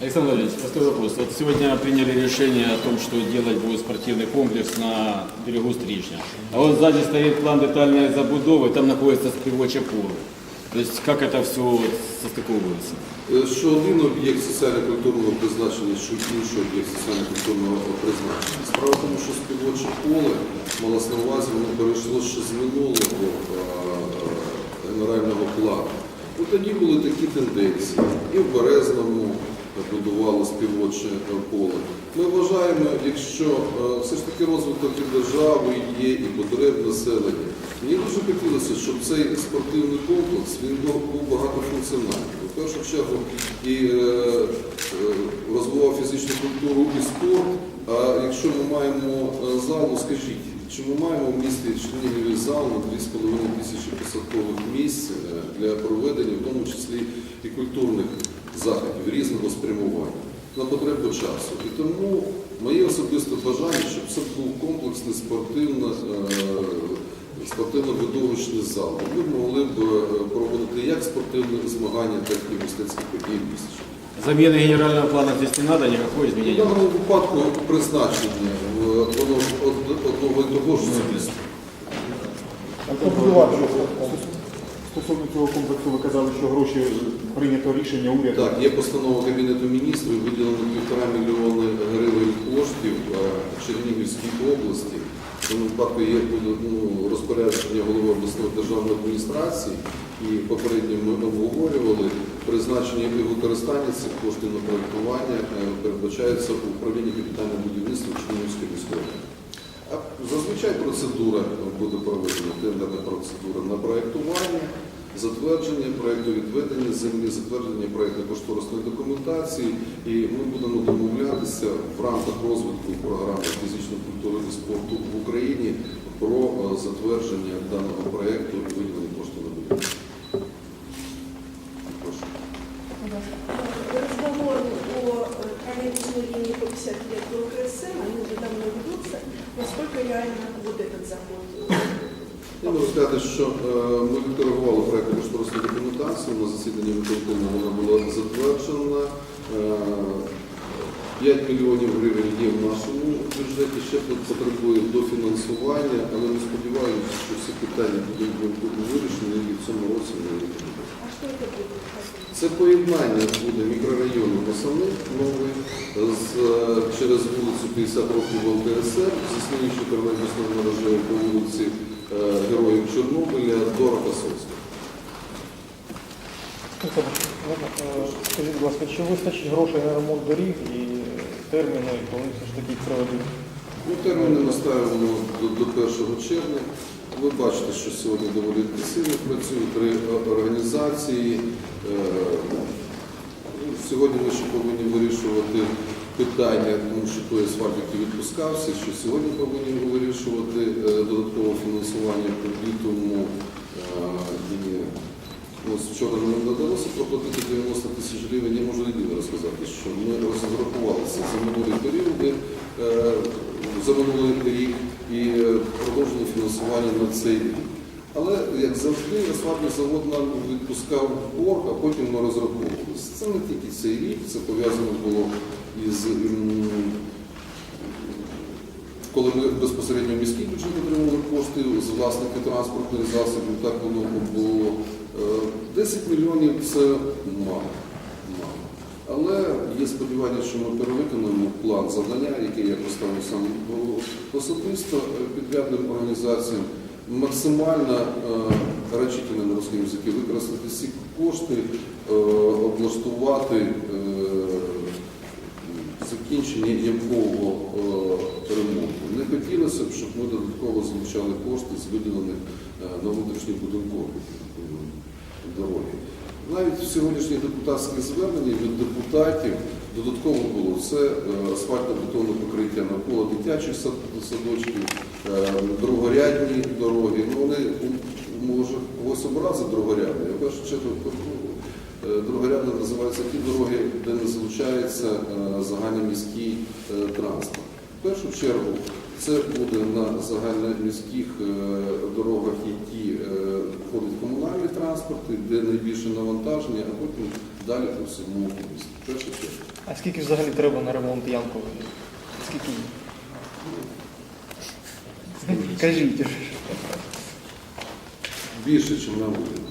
Александр Валерьевич, простой вопрос. Вот сегодня приняли решение о том, что делать будет спортивный комплекс на берегу Стрижня. А вот сзади стоит план детальной забудовы, там находится співоче поле. То есть как это все состыковывается? Е, Що один об'єкт соціально-культурного призначення, що інший об'єкт соціально-культурного призначення. Справа в тому, що співоче поле малось на увазі, воно перейшло ще з минулого е, е, генерального плану. Ну, тоді були такі тенденції. І в Березному будувало співоче е, поле. Ми вважаємо, якщо е, все ж таки розвиток і держави є, і потреб населення. Мені дуже хотілося, щоб цей спортивний комплекс він був багатофункціональний. В першу чергу і е, розвивав фізичну культуру і спорт. А якщо ми маємо залу, скажіть, чи ми маємо в місті Чернігіві зал на 2,5 тисячі посадкових місць для проведення, в тому числі і культурних заходів різного спрямування на потребу часу. І тому моє особисте бажання, щоб це був комплексний спортивно, е, спортивно-видовищний зал. Ми могли б е, проводити як спортивні змагання, так і мистецькі події в місті. Замены генерального плана здесь не надо, никакой В изменения. даному випадку призначення е, воно ж одного і того ж змісту. Стосовно цього комплексу ви казали, що гроші прийнято рішення уряду. Так, є постанова Кабінету міністрів, виділено півтора мільйони гривень коштів Чернігівській області. В випадку є ну, розпорядження голови обласної державної адміністрації, і попередньо ми обговорювали призначення і використання цих коштів на проєктування е, передбачається управління капітального будівництва Чернігівської міської Зазвичай процедура буде проведена, тендерна процедура на проєктування, затвердження проєкту відведення землі, затвердження проєктно-кошторисної документації, і ми будемо домовлятися в рамках розвитку програми фізичної культури і спорту в Україні про е, затвердження даного проєкту виділення коштів на будівництво. Сказати, що е, ми відкоригували проєктну кошторисну документацію на засіданні виконкому вона була затверджена. Е, 5 мільйонів гривень є в нашому бюджеті, ще потребує дофінансування, але ми сподіваємося, що всі питання будуть вирішені і в цьому році это будет? Це поєднання буде мікрорайону Масани новий з, е, через вулицю 50 років ЛТСР, з існуючою тролейбусною мережею по вулиці е, Героїв Чорнобиля до Рокосовського. Е, Скажіть, будь ласка, чи вистачить грошей на ремонт доріг і терміни, коли все ж таки їх проведуть? Ну, терміни наставимо до, до 1 червня. Ви бачите, що сьогодні доволі інтенсивно працюють три організації. Е, ну, Сьогодні ми ще повинні вирішувати питання, тому що той асфальт, який відпускався, що сьогодні повинні вирішувати е, додаткове фінансування бітуму. Е, і Ось вчора нам вдалося проплатити 90 тисяч гривень. Я можу єдине розказати, що ми розрахувалися за минулі періоди, е, за минулий рік і продовжили фінансування на цей рік. Але, як завжди, асфальтний завод нам відпускав борг, а потім ми розраховувалися. Це не тільки цей рік, це пов'язано було із коли ми безпосередньо в міський бюджет отримали кошти з власників транспортних засобів, так воно було. Е, 10 мільйонів це мало. Але є сподівання, що ми перевиконаємо план завдання, який я поставив сам особисто е, підрядним організаціям, максимально е, рачительно на русскому язикі використати всі кошти, е, облаштувати е, закінчення ямкового е, ремонту. Не хотілося б, щоб ми додатково залучали кошти з виділених е, на внутрішні будинкові е, дороги. Навіть в сьогоднішніх депутатських зверненнях від депутатів додатково було це асфальтно-бетонне покриття навколо дитячих садочків, другорядні дороги. Ну, вони може ось образи другорядні. Я першу чергу Другорядно називаються ті дороги, де не залучається е, загальноміський е, транспорт. В першу чергу це буде на загальноміських е, дорогах, які е, ходить комунальний транспорт, де найбільше навантаження, а потім далі по всьому місту. А скільки взагалі треба на ремонт Янкової? Скільки? Кажіть. Більше, ніж нам буде.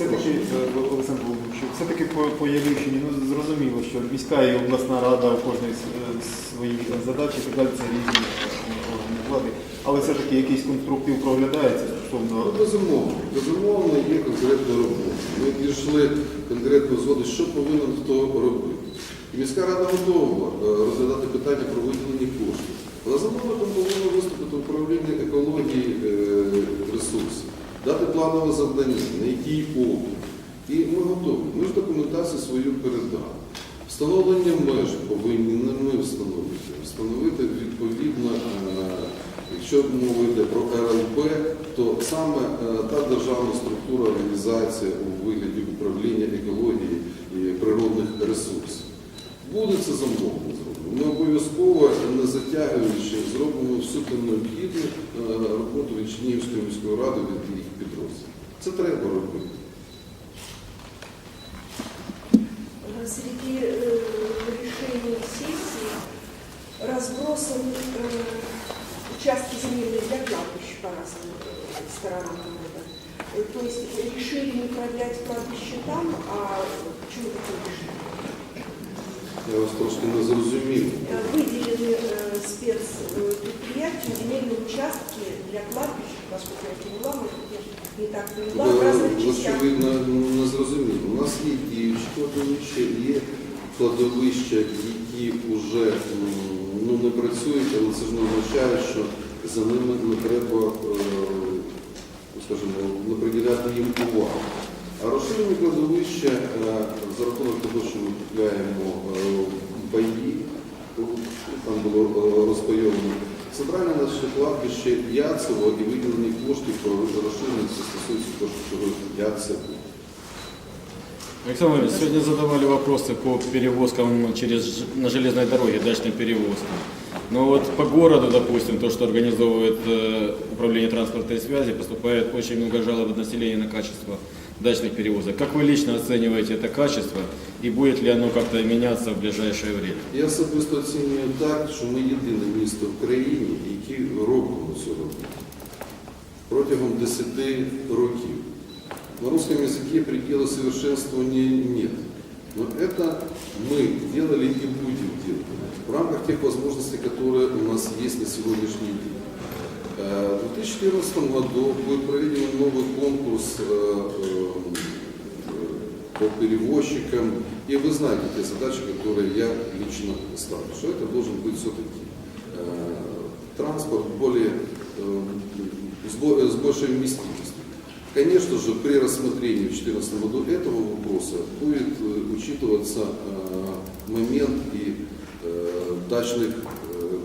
Все-таки, е, Олександр Володимирович, все-таки по, по Ялівщині, ну зрозуміло, що міська і обласна рада у кожної е, свої задачі, і так далі, це різні е, органи влади. Але все-таки якийсь конструктив проглядається Ну, безумовно, безумовно, є конкретна робота. Ми дійшли конкретно згоди, що повинен хто робити. Міська рада готова розглядати питання про виділення коштів. Але замовником повинно виступити управління екології дати планове завдання, на який облік. І ми готові. Ми ж документацію свою передали. Встановлення меж повинні не ми встановити, встановити відповідно, е, якщо мова йде про РЛП, то саме е, та державна структура організація у вигляді управління екології і природних ресурсів. Буде це замовлено зроблено. Ми обов'язково, не затягуючи, зробимо всю ту необхідну е, роботу від Чернігівської міської ради від їх підрозділів. Це треба робити. Среди э, решений сессии разбросаны э, участки земельных для кладбищ по разным э, сторонам города. Э, То есть решили не продлять кладбище там, а почему такое решение? Я вас трошки не зрозумів. Э, Выделены э, спецпредприятию земельные участки для кладбищ, поскольку я поняла, может быть, я не так поняла, в разных Ви, частях. очевидно, не зрозуміли. У нас є діючі кладовища, є кладовища, які вже м, ну, не працюють, але це ж не означає, що за ними не треба, е, ну, скажімо, не приділяти їм увагу. А розширені кладовища е, за рахунок того, що ми купляємо е, паї, то там було е, розпайовано. Центральне наше кладбище Яцево і виділені кошти про розширення це стосується того, що Яцево. Александр Владимирович, сегодня задавали вопросы по перевозкам через, ж- на железной дороге, дачным перевозкам. Но вот по городу, допустим, то, что организовывает э, управление транспортной связи, поступает очень много жалоб от населения на качество дачных перевозок. Как вы лично оцениваете это качество и будет ли оно как-то меняться в ближайшее время? Я особисто оцінюю так, що ми єдине місто в країні, яке робимо цю роботу. Протягом 10 років. На русском языке предела совершенствования нет. Но это мы делали и будем делать в рамках тех возможностей, которые у нас есть на сегодняшний день. Э, В 2014 году будет проведен новый конкурс э, э, по перевозчикам. И вы знаете те задачи, которые я лично ставлю, что это должен быть все-таки транспорт более, с бо- с большей вместимостью. Конечно же, при рассмотрении в 2014 году этого вопроса будет учитываться момент и дачних е,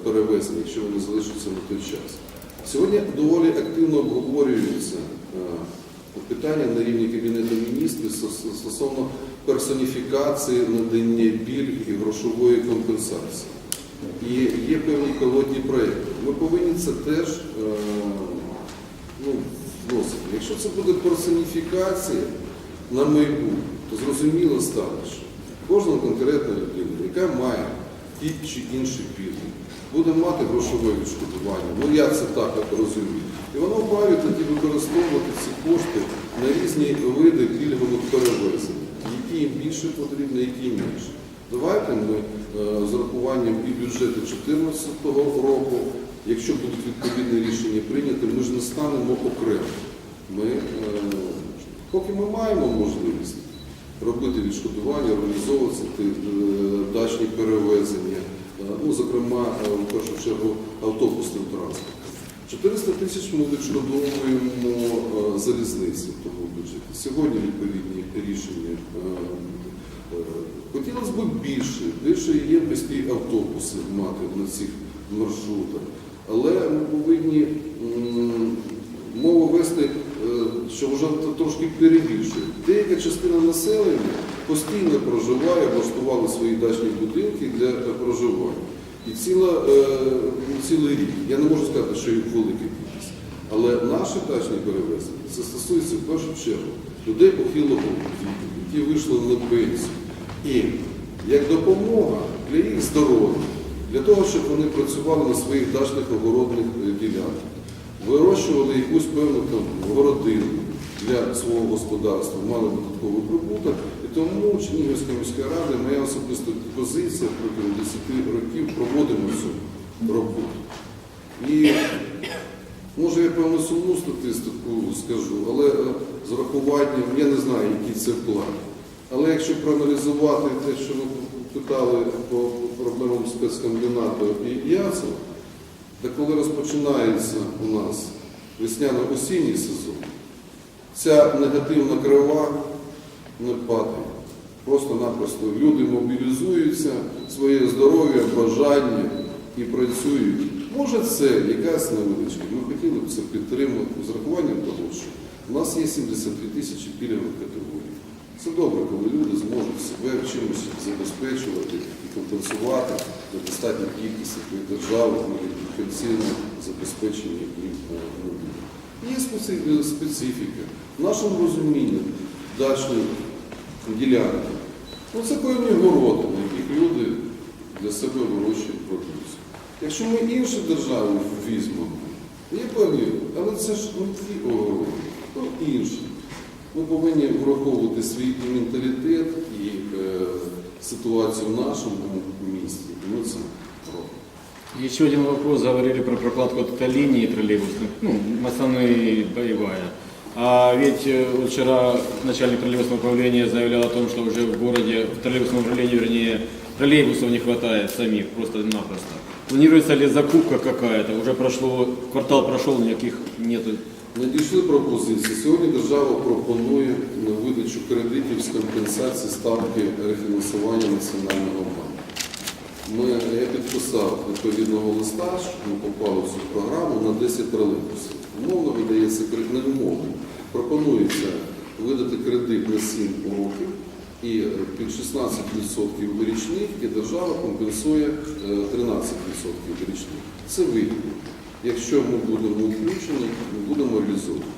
перевезень, якщо вони залишаться на той час. Сьогодні доволі активно обговорюється е, питання на рівні Кабінету міністрів стосовно персоніфікації надання пільг і грошової компенсації. І є певні пілотні проєкти. Ми повинні це теж е, ну, вносити. Якщо це буде персоніфікація на майбутнє, то зрозуміло стане, що кожна конкретна людина, яка має ті чи інші пільги, буде мати грошове відшкодування. Ну я це так розумію. І воно вправі тоді використовувати ці кошти на різні види пільгових перевезень, які їм більше потрібно, які менше. Давайте ми е, з урахуванням і бюджету 2014 року, якщо будуть відповідні рішення прийняті, ми ж не станемо окремо. Ми, е, поки ми маємо можливість робити відшкодування, організовувати е, дачні перевезення, е, ну, зокрема, е, в першу чергу, автобусним транспортом. 400 тисяч ми відшкодовуємо залізниці в тому бюджеті. Сьогодні відповідні рішення. Хотілося б більше, більше ємкості автобуси мати на цих маршрутах. Але ми повинні мову вести, що вже трошки перебільшує. Деяка частина населення постійно проживає, влаштували свої дачні будинки для е, проживання. І ціла, е, цілий рік. Я не можу сказати, що їх велика кількість. Але наші дачні перевезення це стосується в першу чергу людей похилого віку, які вийшли на пенсію, і як допомога для їх здоров'я, для того, щоб вони працювали на своїх дачних огородних е, ділянках, вирощували якусь певну там городину для свого господарства, мали додатковий прибуток. І тому Чернігівська міська рада, моя особиста позиція протягом 10 років проводимо цю роботу. І може я певно сумну статистику скажу, але е, з урахуванням, я не знаю, який це план. Але якщо проаналізувати те, що ви питали по проблемам спецкомбінату і Яцева, та коли розпочинається у нас весняно-осінній сезон, ця негативна крива не падає. Просто-напросто люди мобілізуються, своє здоров'я, бажання і працюють. Може це якась невеличка. Ми хотіли б це підтримати з рахуванням того, що у нас є 72 тисячі пільгових категорій. Це добре, коли люди зможуть себе чимось забезпечувати і компенсувати на достатній кількості як держави, пенсійне забезпечення і ну, Є специ- специфіка. В нашому розумінні дачної ділянки. Ну, це певні городи, на яких люди для себе вирощують продукцію. Якщо ми інші держави візьмемо, є певні, але це ж не ті огороди, ну інші. Ми повинні враховувати свій менталітет і е, ситуацію в нашому місті. І ми це робимо. Еще один вопрос. Говорили про прокладку вот этой линии троллейбусной, ну, основные боевая. А ведь э, вот вчера начальник троллейбусного управления заявлял о том, что уже в городе, в троллейбусном управлении, вернее, троллейбусов не хватает самих, просто-напросто. Планируется ли закупка какая-то? Уже прошло, квартал прошел, никаких нету. Надійшли пропозиції. Сьогодні держава пропонує видачу кредитів з компенсації ставки рефінансування національного банку. Ми, я підписав відповідного листа, щоб ми попали в цю програму на 10 тролейбусів. Умовно видається не умовно. Пропонується видати кредит на 7 років і е, під 16% річних, і держава компенсує е, 13% річних. Це вигідно. Якщо ми будемо включені, ми будемо реалізовувати.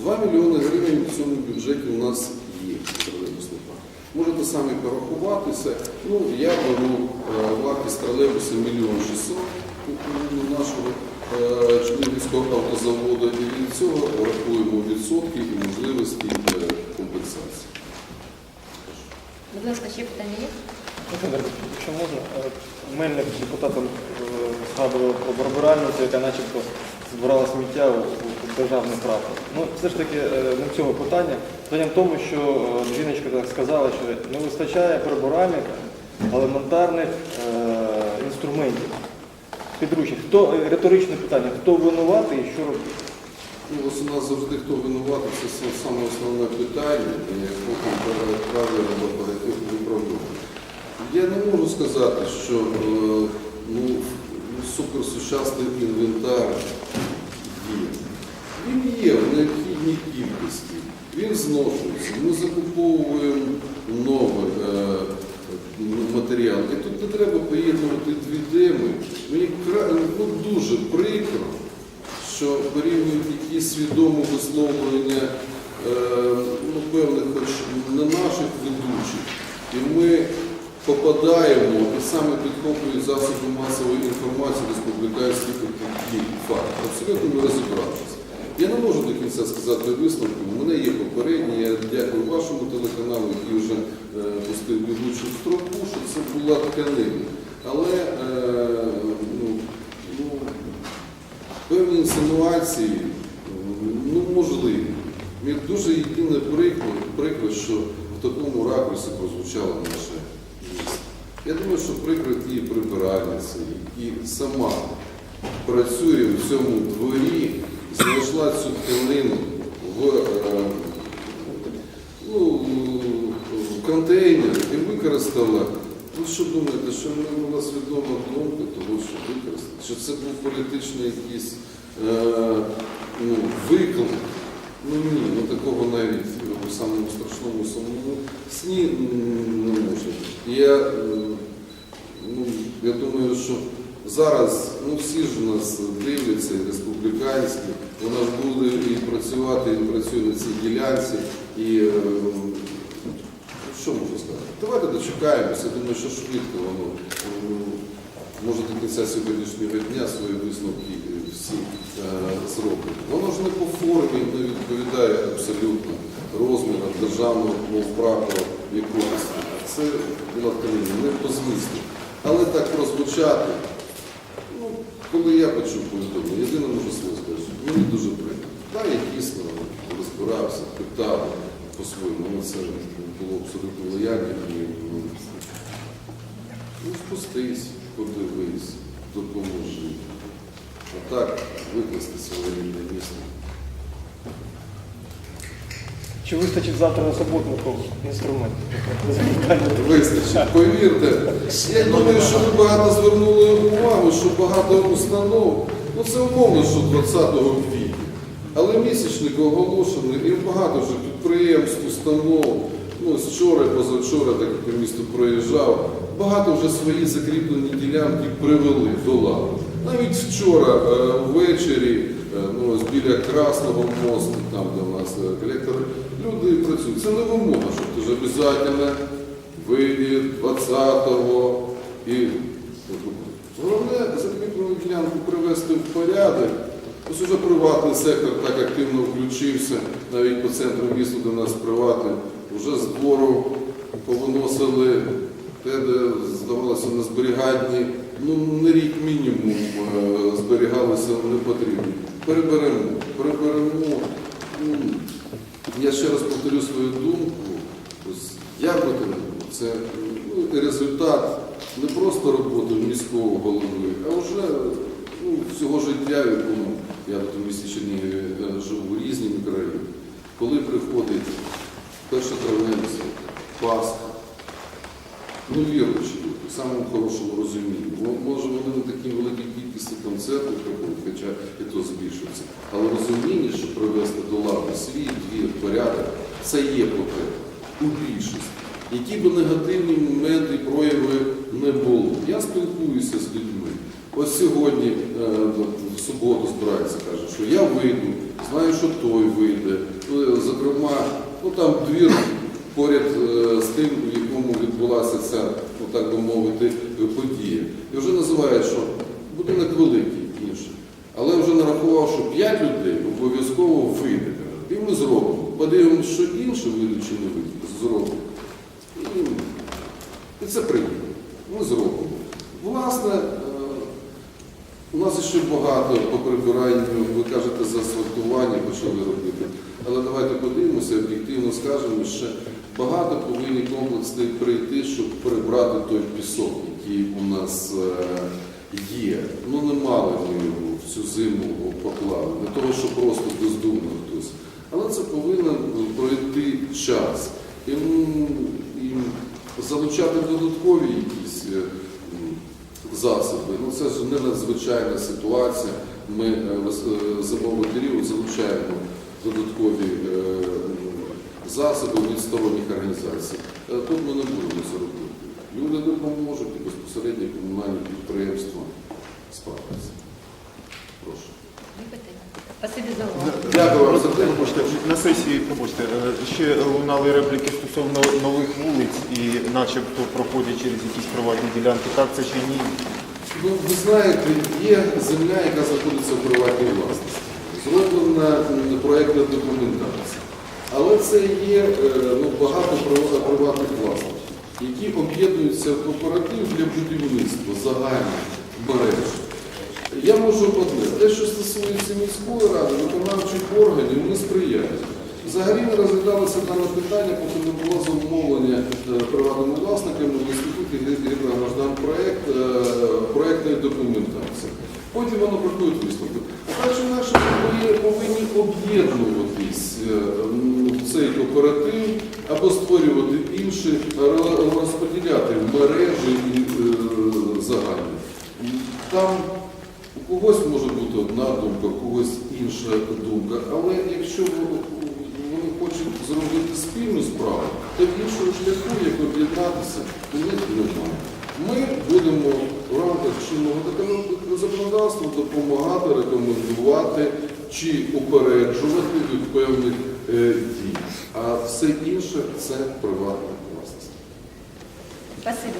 2 мільйони гривень в цьому бюджеті у нас є тролейбусний парк. Можете самі порахуватися. Ну, я беру е, вартість тролейбуса мільйон 600 у нашого е, Чернігівського автозаводу і від цього рахуємо відсотки і можливості е, компенсації. Будь ласка, ще питання є? Якщо можна, е, Мельник депутатом е, згадував про барбаральницю, яка начебто збирала сміття у державний прапор. Ну, все ж таки, е, не в цьому питання. Питання в тому, що жіночка так сказала, що не вистачає прибиральних елементарних е, інструментів, підручних. Хто, риторичне питання, хто винуватий і що робити? Ну, у нас завжди хто винуватий, це саме основне питання, і потім правильно багатьох виправдовувати. Я не можу сказати, що е, ну, суперсучасний інвентар є. Він є в необхідній кількості, він зношується. Ми закуповуємо новий е, матеріал. І тут не треба поєднувати дві теми. Мені ну, дуже прикро що порівнюють якісь свідомі висловлення е, ну, певних хоч не наших ведучих, і ми попадаємо і саме підхоплюють засоби масової інформації республіканські такі факти. Абсолютно не розібравшись. Я не можу до кінця сказати висновки. У мене є попередні. Я дякую вашому телеканалу, який вже е, пустив ведучу строку, що це була тканина. Але е, ну, ну, певні інсинуації ну, можливі. Мені дуже єдине прикро, прикро, що в такому ракурсі прозвучало наше Я думаю, що прикро і прибиральниця, і сама працює в цьому дворі, знайшла цю тканину в, е, ну, в контейнер і використала. Ви що думаєте, що мене була свідома думка того, що використати? Що це був політичний якийсь е, ну, виклик? Ну ні, ну такого навіть в самому страшному самому сні не може. Я, е, ну, я думаю, що зараз ну, всі ж у нас дивляться, республіканські, вона ж буде і працювати, і працює на цій ділянці. І е, що можу сказати? Давайте дочекаємося, я думаю, що швидко воно може до кінця сьогоднішнього дня свої висновки е, всі е, зробить. Воно ж не по формі не відповідає абсолютно розмірам державного мов прапора якогось. Це була тканина, не по змісту. Але так прозвучати, ну, коли я почув повідомлення, єдине можу слово сказати, мені дуже приємно. Так, я дійсно розбирався, питав по-своєму, але це було абсолютно лояльно. ну, Ну, спустись, подивись, допоможи. А так викласти своє рідне місто. Чи вистачить завтра на суботнику інструмент? Вистачить. Повірте, я думаю, що ви багато звернули увагу, що багато установ, ну це умовно, що 20 квітня. Але місячник оголошений і багато вже підприємств, установ. Ну, з вчора, позавчора, так як по місту проїжджав, багато вже свої закріплені ділянки привели до ладу. Навіть вчора е, ввечері, е, ну, ось біля Красного мосту, там де у нас е, колектори, люди працюють. Це не вимога, що ти ж обов'язково вийде 20-го і головне закріплену ділянку привести в порядок. Ось уже приватний сектор так активно включився, навіть по центру міста до нас приватний, вже з двору повиносили те, де здавалося на зберігальні, ну не рік мінімум е, зберігалися непотрібні. Переберемо, переберемо. Ну, я ще раз повторю свою думку. Не було, це ну, результат не просто роботи міського голови, а вже ну, всього життя, в якому я тут у місті Чернігові е, живу, різні мікрорайони. Коли приходить перша травниця, Пасха, ну віруючі люди, в самому хорошому розумінні. Може вони не такі великі кількості концертів приходять, хоча і то збільшується. Але розуміння, що привести до ладу свій двір, порядок, це є потреба у більшості. Які б негативні моменти і прояви не було. Я спілкуюся з людьми. Ось сьогодні, е, в суботу збирається, каже, що я вийду, знаю, що той вийде. Е, Зокрема, ну там двір поряд е, з тим, відбулася ця, ну так би мовити, подія. І вже називають, що будинок великий інший. Але вже нарахував, що 5 людей обов'язково вийде. І ми зробимо. Подивимося, що інше вийде чи не вийде. Зробимо. І, і це приємно. Ми зробимо. Власне, е, у нас ще багато по прибиранню, ви кажете, за асфальтування почали робити. Але давайте подивимося, об'єктивно скажемо, що багато повинні комплекси прийти, щоб прибрати той пісок, який у нас е, є. Ну не мали ми його всю зиму поклали, не того, що просто бездумно хтось. Але це повинен пройти час. І, залучати додаткові якісь. е, засоби. Ну це ж не надзвичайна ситуація. Ми е, в зимовий період залучаємо додаткові м, засоби від організацій. Тут ми не будемо це робити. Люди допоможуть і безпосередньо комунальні підприємства справляться. Прошу. Дякую вам за те. На сесії, пробачте, е, ще лунали репліки стосовно нових вулиць і начебто проходять через якісь приватні ділянки. Так це чи ні? Ну, ви знаєте, є земля, яка знаходиться в приватній власності. Зроблена проєктна документація. Але це є е, ну, багато прив- приватних власників, які об'єднуються в кооператив для будівництва загальних мереж. Я можу одне, те, що стосується міської ради, виконавчих органів, ми сприяємо. Взагалі не розглядалося дане питання, поки не було замовлення е, приватними власниками в інституті гідрограждан проєкт е, проєктної документації. Потім воно проходить висновки. А так чи інакше ми повинні об'єднуватись е, в цей кооператив або створювати інші, розподіляти мережі і е, загальні. Там у когось може бути одна думка, у когось інша думка, але якщо вони хочуть зробити спільну справу, то іншого шляху, як об'єднатися, у них немає. Ми будемо в рамках чинного законодавства допомагати, рекомендувати чи упереджувати від певних е, дій. А все інше це приватна власність. Спасибо.